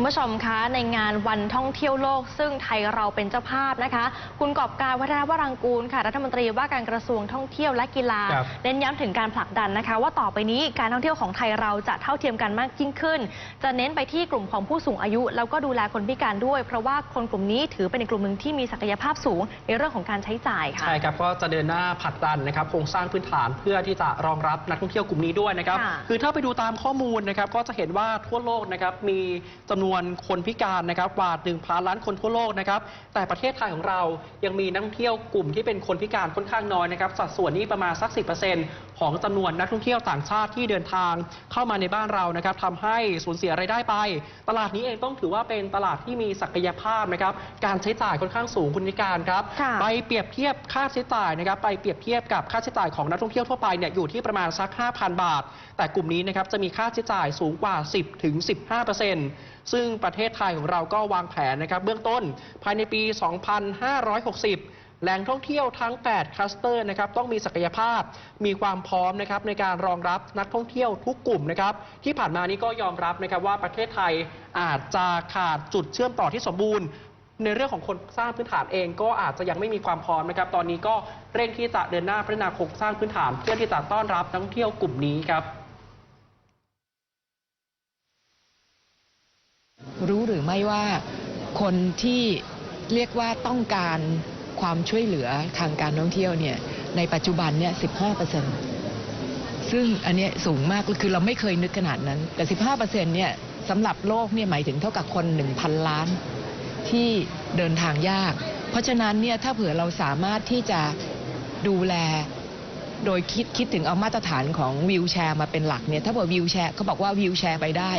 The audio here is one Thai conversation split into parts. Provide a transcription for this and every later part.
คุณผู้ชมคะในงานวันท่องเที่ยวโลก ซึ่งไทยเราเป็นเจ้าภาพนะคะ คุณกอบการวัฒนวรังกูลค่ะรัฐมนตรีว่าการกระทรวงท่องเที่ยวและกีฬาครับเน้นย้ำถึงการผลักดันนะคะ ว่าต่อไปนี้การท่องเที่ยวของไทยเราจะเท่าเทียมกันมากยิ่งขึ้น จะเน้นไปที่กลุ่มของผู้สูงอายุ แล้วก็ดูแลคนพิการด้วย เพราะว่าคนกลุ่มนี้ถือเป็นอีกกลุ่มหนึ่งที่มีศักยภาพสูงในเรื่องของการใช้จ่ายค่ะ ใช่ครับก็จะเดินหน้าผลักดันนะครับโครงสร้างพื้นฐานเพื่อที่จะรองรับนักท่องเที่ยวกลุ่มนี้ด้วยนะครับค่ะ คือถ้าไปดูตามข้อมูลนะครับก็จะเห็นว่าทั่วโลกนะครับมีจำนวนคนพิการนะครับกว่า1พันล้านคนทั่วโลกนะครับ แต่ประเทศไทยของเรายังมีนักท่องเที่ยวกลุ่มที่เป็นคนพิการค่อนข้างน้อยนะครับ สัดส่วนนี้ประมาณสัก 10%ของจำนวนนักท่องเที่ยวต่างชาติที่เดินทางเข้ามาในบ้านเรานะครับทำให้สูญเสียรายได้ไป ตลาดนี้เองต้องถือว่าเป็นตลาดที่มีศักยภาพนะครับ การใช้จ่ายค่อนข้างสูงคุณพิการครับค่ะไปเปรียบเทียบค่าใช้จ่ายนะครับ ไปเปรียบเทียบกับค่าใช้จ่ายของนักท่องเที่ยวทั่วไปเนี่ยอยู่ที่ประมาณสัก 5,000 บาท แต่กลุ่มนี้นะครับจะมีค่าใช้จ่ายสูงกว่า 10ถึง15%ซึ่งประเทศไทยของเราก็วางแผนนะครับเบื้องต้นภายในปี 2560แหล่งท่องเที่ยวทั้ง 8 คลัสเตอร์นะครับต้องมีศักยภาพ มีความพร้อมนะครับในการรองรับนักท่องเที่ยวทุกกลุ่มนะครับที่ผ่านมานี้ก็ยอมรับนะครับว่าประเทศไทยอาจจะขาดจุดเชื่อมต่อที่สมบูรณ์ ในเรื่องของคนสร้างพื้นฐานเองก็อาจจะยังไม่มีความพร้อมนะครับ ตอนนี้ก็เร่งที่จะเดินหน้าพัฒนาโครงสร้างพื้นฐาน เพื่อที่จะต้อนรับนักท่องเที่ยวกลุ่มนี้ครับ รือไม่ว่าคนที่เรียกว่าต้องการความช่วยเหลือทางการท่องเที่ยวเนี่ยในปัจจุบันเนี่ย15ซึ่งอันนี้สูงมากคือเราไม่เคยนึกขนาดนั้น แต่ 15เนี่ยสำหรับโลกเนี่ยหมายถึงเท่ากับคน 1,000 ล้าน ที่เดินทางยาก เพราะฉะนั้นเนี่ยถ้าเผื่อเราสามารถที่จะดูแลโดยคิดคิดถึงเอามาตรฐานของวิวแชร์มาเป็นหลักเนี่ยถ้าบอกวิวแชร์เขาบอกว่าวิวแชร์ไปได้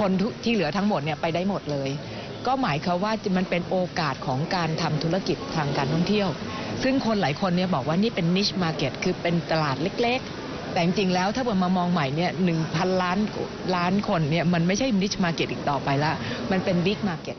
คนที่เหลือทั้งหมดเนี่ยไปได้หมดเลย ก็หมายความว่ามันเป็นโอกาสของการทำธุรกิจทางการท่องเที่ยว ซึ่งคนหลายคนเนี่ยบอกว่านี่เป็นนิชมาร์เก็ตคือเป็นตลาดเล็กๆ แต่จริงๆแล้วถ้าเกิดมามองใหม่เนี่ยหนึ่งพันล้านล้านคนเนี่ยมันไม่ใช่นิชมาร์เก็ตอีกต่อไปละมันเป็นบิ๊กมาร์เก็ต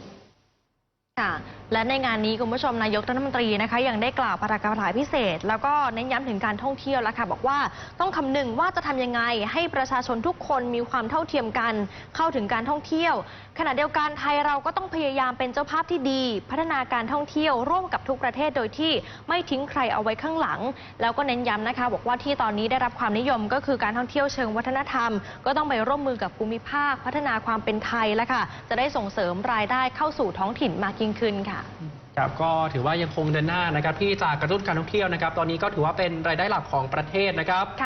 ค่ะและในงานนี้คุณผู้ชมนายกรัฐมนตรีนะคะยังได้กล่าวปาฐกถาพิเศษ แล้วก็เน้นย้ำถึงการท่องเที่ยวแล้วค่ะบอกว่าต้องคำนึงว่าจะทำยังไงให้ประชาชนทุกคนมีความเท่าเทียมกัน เข้าถึงการท่องเที่ยว ขณะเดียวกันไทยเราก็ต้องพยายามเป็นเจ้าภาพที่ดี พัฒนาการท่องเที่ยวร่วมกับทุกประเทศโดยที่ไม่ทิ้งใครเอาไว้ข้างหลัง แล้วก็เน้นย้ำนะคะ บอกว่าที่ตอนนี้ได้รับความนิยมก็คือการท่องเที่ยวเชิงวัฒนธรรม ก็ต้องไปร่วมมือกับภูมิภาค พัฒนาความเป็นไทยแล้วค่ะจะได้ส่งเสริมรายได้เข้าสู่ท้องถิ่นมากยิ่งขึ้นค่ะ ครับก็ถือว่ายังคงเดินหน้านะครับที่จะกระตุ้นการท่องเที่ยวนะครับ ตอนนี้ก็ถือว่าเป็นรายได้หลักของประเทศนะครับ